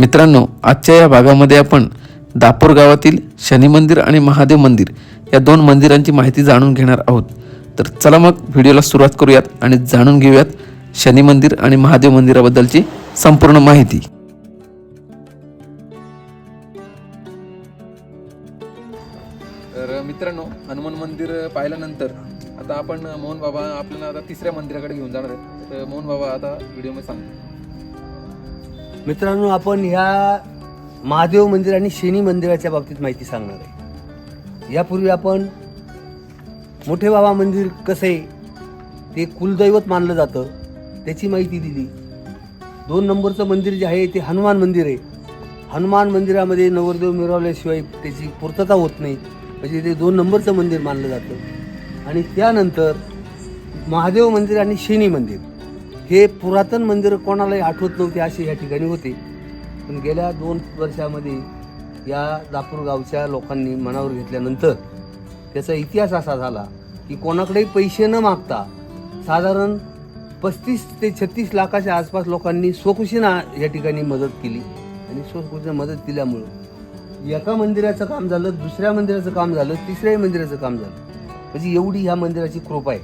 मित्रांनो आजच्या या भागामध्ये आपण दापूर गावातील शनी मंदिर आणि महादेव मंदिर या दोन मंदिरांची माहिती जाणून घेणार आहोत. तर चला मग व्हिडिओला सुरुवात करूयात आणि जाणून घेऊयात शनी मंदिर आणि महादेव मंदिराबद्दलची संपूर्ण माहिती. तर मित्रांनो हनुमान मंदिर पाहिल्यानंतर आता आपण मोहन बाबा आपल्याला आता तिसऱ्या मंदिराकडे घेऊन जाणार आहेत. तर मोहन बाबा आता व्हिडिओमध्ये सांगतो मित्रांनो आपण ह्या महादेव मंदिर आणि शनी मंदिराच्या बाबतीत माहिती सांगणार आहे. यापूर्वी आपण मोठे बाबा मंदिर कसं आहे ते कुलदैवत मानलं जातं त्याची माहिती दिली. दोन नंबरचं मंदिर जे आहे ते हनुमान मंदिर आहे. हनुमान मंदिरामध्ये नवरदेव मिळवल्याशिवाय त्याची पूर्तता होत नाही. म्हणजे ते दोन नंबरचं मंदिर मानलं जातं. आणि त्यानंतर महादेव मंदिर आणि शनी मंदिर. हे पुरातन मंदिर कोणालाही आठवत नव्हते असे या ठिकाणी होते. पण गेल्या दोन वर्षामध्ये या दापूर गावच्या लोकांनी मनावर घेतल्यानंतर त्याचा इतिहास असा झाला की कोणाकडेही पैसे न मागता साधारण पस्तीस ते छत्तीस लाखाच्या आसपास लोकांनी स्वखुशीनं या ठिकाणी मदत केली. आणि स्वखुशीनं मदत दिल्यामुळं एका मंदिराचं काम झालं दुसऱ्या मंदिराचं काम झालं तिसऱ्या मंदिराचं काम झालं. म्हणजे एवढी ह्या मंदिराची कृपा आहे.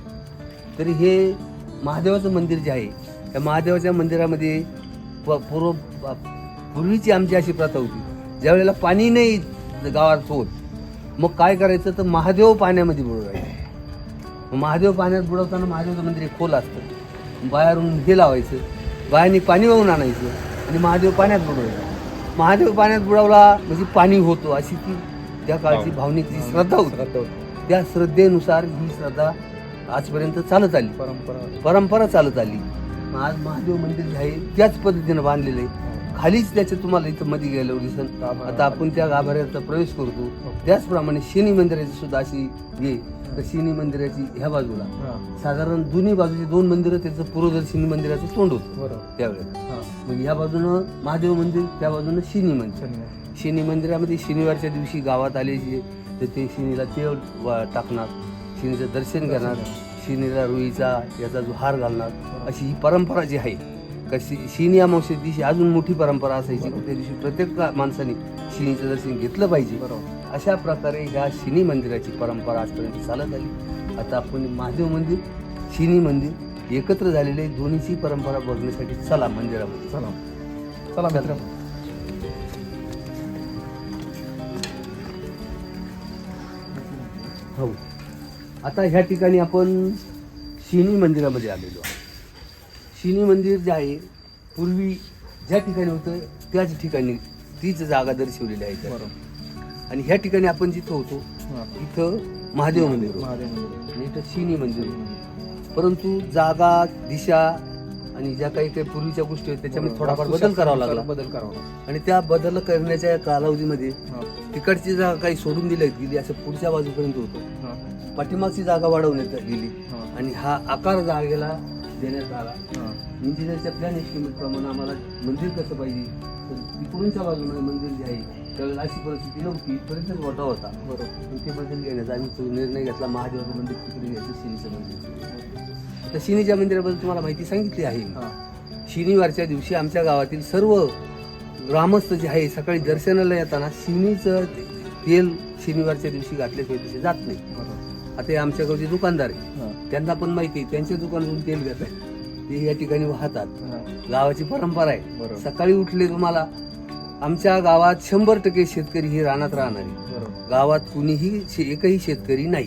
तरी हे महादेवाचं मंदिर जे आहे त्या महादेवाच्या मंदिरामध्ये प- पूर्व पूर्वीची आमची अशी प्रथा होती. ज्यावेळेला पाणी नाही गावात होत. मग काय करायचं तर महादेव पाण्यामध्ये बुडवायचे. मग महादेव पाण्यात बुडवताना महादेवचं मंदिर एक खोल असतं. बाहेरून हे लावायचं. बाहेरनी पाणी वाहून आणायचं आणि महादेव पाण्यात बुडवायचं. महादेव पाण्यात बुडवला म्हणजे पाणी होतो अशी ती त्या काळची भावनिक जी श्रद्धा होती. त्या श्रद्धेनुसार ही श्रद्धा आजपर्यंत चालत आली. परंपरा. परंपरा चालत आली. आज महादेव मंदिर आहे त्याच पद्धतीनं बांधलेलं आहे. खालीच त्याचे तुम्हाला इथं मध्ये गेल्यावर दिसन आता आपण त्या गाभाऱ्याचा प्रवेश करतो. त्याचप्रमाणे शनी मंदिराची सुद्धा अशी हे. तर शनी मंदिराची ह्या बाजूला. साधारण दोन्ही बाजूची दोन मंदिरं त्याचं पूर्वदर्शनी मंदिराचं तोंड होतं. त्यावेळेला. मग ह्या बाजूनं महादेव मंदिर त्या बाजूनं शनी मंदिर. शनी मंदिरामध्ये शनिवारच्या दिवशी गावात आले जे तर ते शनीला तेल टाकणार. शनीचं दर्शन करणार शनीला रुईचा याचा जो हार घालणार अशी ही परंपरा जी आहे कशी शनी अमावस्या दिवशी अजून मोठी परंपरा असायची. त्या दिवशी प्रत्येक माणसाने शनीचं दर्शन घेतलं पाहिजे. बरोबर. अशा प्रकारे ह्या शनी मंदिराची परंपरा आजपर्यंत चालत आली. आता आपण महादेव मंदिर शनी मंदिर एकत्र झालेले दोन्हीची परंपरा बघण्यासाठी चला मंदिरामध्ये. चला. चला मित्र. हो. आता ह्या ठिकाणी आपण शिनी मंदिरामध्ये आलेलो आहे शिनी मंदिर जे आहे पूर्वी ज्या ठिकाणी होतं त्याच ठिकाणी तीच जागा दर्शवलेली आहे. बरोबर आणि ह्या ठिकाणी आपण जिथं होतो इथं महादेव मंदिर होतं. महादेव मंदिर आणि इथं शिनी मंदिर होतं. परंतु जागा दिशा आणि ज्या काही काही पूर्वीच्या गोष्टी आहेत त्याच्यामध्ये थोडाफार बदल करावा लागला. बदल करावा लागला. आणि त्या बदल करण्याच्या कालावधीमध्ये. तिकडची जागा काही सोडून दिली गेली असं पुढच्या बाजूपर्यंत होतं. पाठीमागची जागा वाढवण्यात गेली. आणि हा आकार जागेला देण्यात आला. इंजिनियरच्या प्लॅन प्रमाणे आम्हाला मंदिर कसं पाहिजे? तर तिकडूनच्या बाजूने मंदिर जे आहे त्यावेळेला अशी परिस्थिती नव्हती इथपर्यंतच मोठा होता. बरोबर. ते बदल घेण्याचा आम्ही तो निर्णय घेतला. महादेवाचं मंदिर तिकडे घ्यायचं शिनीचं मंदिर. तर शिनीच्या मंदिराबद्दल तुम्हाला माहिती सांगितली आहे. शनिवारच्या दिवशी आमच्या गावातील सर्व ग्रामस्थ जे आहे सकाळी दर्शनाला येताना शिनीचं तेल शनिवारच्या दिवशी घातल्याशिवाय तिथे जात नाही आता हे आमच्या गावचे दुकानदार आहे. त्यांना पण माहिती आहे त्यांच्या दुकानातून तेल घेतात ते या ठिकाणी वाहतात. गावाची परंपरा आहे सकाळी उठले तुम्हाला आमच्या गावात शंभर टक्के शेतकरी हे रानात राहणार आहे गावात कुणीही एकही शेतकरी नाही.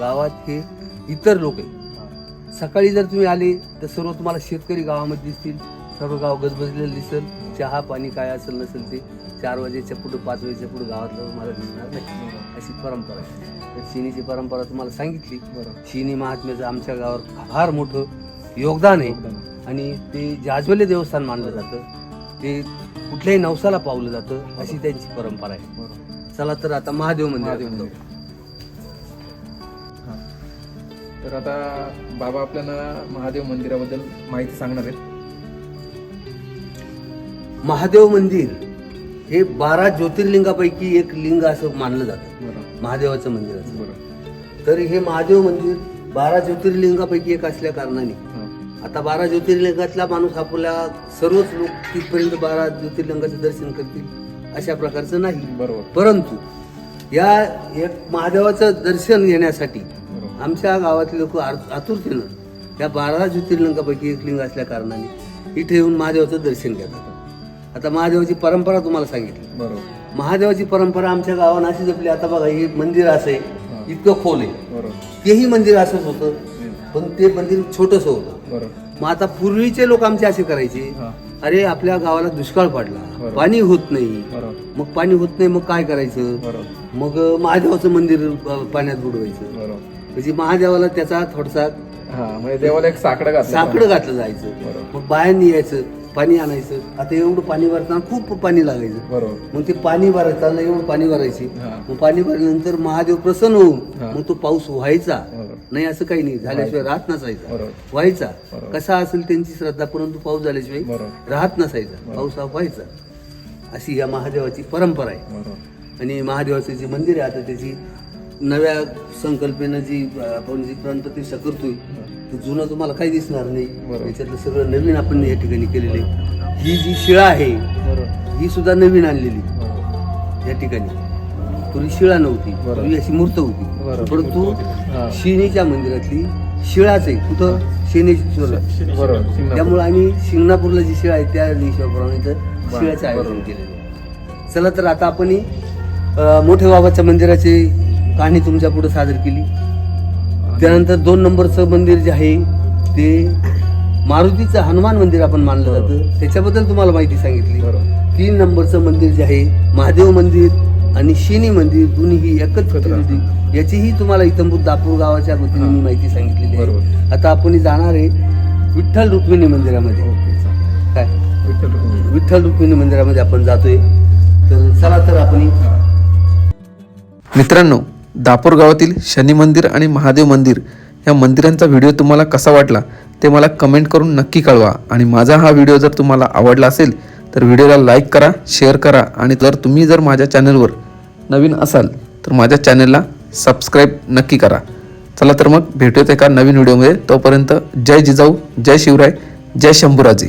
गावात हे इतर लोक आहे. सकाळी जर तुम्ही आले तर सर्व तुम्हाला शेतकरी गावामध्ये दिसतील. सर्व गाव गजबजलेलं दिसेल. चहा पाणी काय असेल नसेल ते चार वाजेच्या पुढे पाच वाजेच्या पुढे गावातलं मला दिसणार नाही. अशी परंपरा आहे. तर शिनीची परंपरा तुम्हाला सांगितली. बरोबर. शिनी महात्म्याचं आमच्या गावावर फार मोठं योगदान आहे. आणि ते जाज्वल्य देवस्थान मानलं जातं. ते कुठल्याही नवसाला पावलं जातं. अशी त्यांची परंपरा आहे. चला तर आता महादेव महादेव मंदिर. तर आता बाबा आपल्याला महादेव मंदिराबद्दल माहिती सांगणार आहेत. महादेव मंदिर हे बारा ज्योतिर्लिंगापैकी एक लिंग असं मानलं जातं. महादेवाचं मंदिर असं. बरोबर तर हे महादेव मंदिर बारा ज्योतिर्लिंगापैकी एक असल्या कारणाने. आता बारा ज्योतिर्लिंगातला माणूस आपला सर्वच लोक तिथपर्यंत बारा ज्योतिर्लिंगाचं दर्शन करतील अशा प्रकारचं नाही. बरोबर. परंतु या एक महादेवाचं दर्शन घेण्यासाठी आमच्या गावातले लोक आतुरतेनं या बारा ज्योतिर्लिंगापैकी एक लिंग असल्या कारणाने इथे येऊन महादेवाचं दर्शन घेतात. आता महादेवाची परंपरा तुम्हाला सांगितली. बरोबर. महादेवाची परंपरा आमच्या गावानं अशी जपली आता बघा हे मंदिर असं आहे इतकं खोल आहे. बरोबर. तेही मंदिर असंच होतं पण ते मंदिर छोटस होतं. मग आता पूर्वीचे लोक आमचे असे करायचे. अरे आपल्या गावाला दुष्काळ पडला. पाणी होत नाही. मग पाणी होत नाही मग काय करायचं? बरोबर. मग महादेवाचं मंदिर पाण्यात बुडवायचं. बरोबर. म्हणजे महादेवाला त्याचा थोडासा हा म्हणजे देवाला एक साकडं घातलं. साकडं घातलं जायचं. बरोबर. मग बाहेर यायचं पाणी आणायचं. आता एवढं पाणी भरताना खूप पाणी लागायचं. बरोबर. मग ते पाणी भरताना एवढं पाणी भरायचे. हा. मग पाणी भरल्यानंतर महादेव प्रसन्न होऊन हा. मग तो पाऊस व्हायचा. बरोबर. नाही असं काही नाही. झाल्याशिवाय राहत नसायचा. बरोबर. व्हायचा. बरोबर. कसा असेल त्यांची श्रद्धा परंतु पाऊस झाल्याशिवाय बरोबर. राहत नसायचा. पाऊस हा व्हायचा. अशी या महादेवाची परंपरा आहे. बरोबर. आणि महादेवाचं जे मंदिर आहे. आता त्याची नव्या संकल्पनेनं जी आपण जी प्रतिष्ठा करतोय ते जुनं तुम्हाला काही दिसणार नाही. त्याच्यातलं सगळं नवीन आपण या ठिकाणी केलेलं आहे. ही जी शिळा आहे ही सुद्धा नवीन आणलेली. या ठिकाणी. पूर्वी शिळा नव्हती. पूर्वी अशी मूर्त होती. परंतु. शिणीच्या मंदिरातली शिळाच आहे. कुठं? बरोबर. त्यामुळे आम्ही शिंगणापूरला जी शिळा आहे त्या इथं शिळाचं आयोजन. केलेलं चला तर आता आपण मोठे बाबाच्या मंदिराची कहाणी तुमच्यापुढे सादर केली. त्यानंतर दोन नंबरचं मंदिर जे आहे ते मारुतीचं हनुमान मंदिर आपण मानलं जातं. त्याच्याबद्दल तुम्हाला माहिती सांगितली. तीन नंबरचं मंदिर जे आहे महादेव मंदिर आणि शनी मंदिर दोन्ही एकच एकत्र होती. याचीही तुम्हाला इथंभूत दापूर गावाच्या वतीने मी माहिती सांगितलेली आहे. बरोबर. आता आपण जाणार आहे विठ्ठल रुक्मिणी मंदिरामध्ये. काय. विठ्ठल रुक्मिणी मंदिरामध्ये आपण जातोय. तर चला तर आपण मित्रांनो दापूर गावातील शनी मंदिर आणि महादेव मंदिर या मंदिरांचा व्हिडिओ तुम्हाला कसा वाटला ते मला कमेंट करून नक्की कळवा. आणि माझा हा व्हिडिओ जर तुम्हाला आवडला असेल तर व्हिडिओला लाईक करा शेअर करा. आणि जर तुम्ही जर माझ्या चॅनलवर नवीन असाल तर माझ्या चॅनलला सबस्क्राईब नक्की करा. चला तर मग भेटूयात एका नवीन व्हिडिओमध्ये. तोपर्यंत जय जिजाऊ जय शिवराय जय शंभूराजी.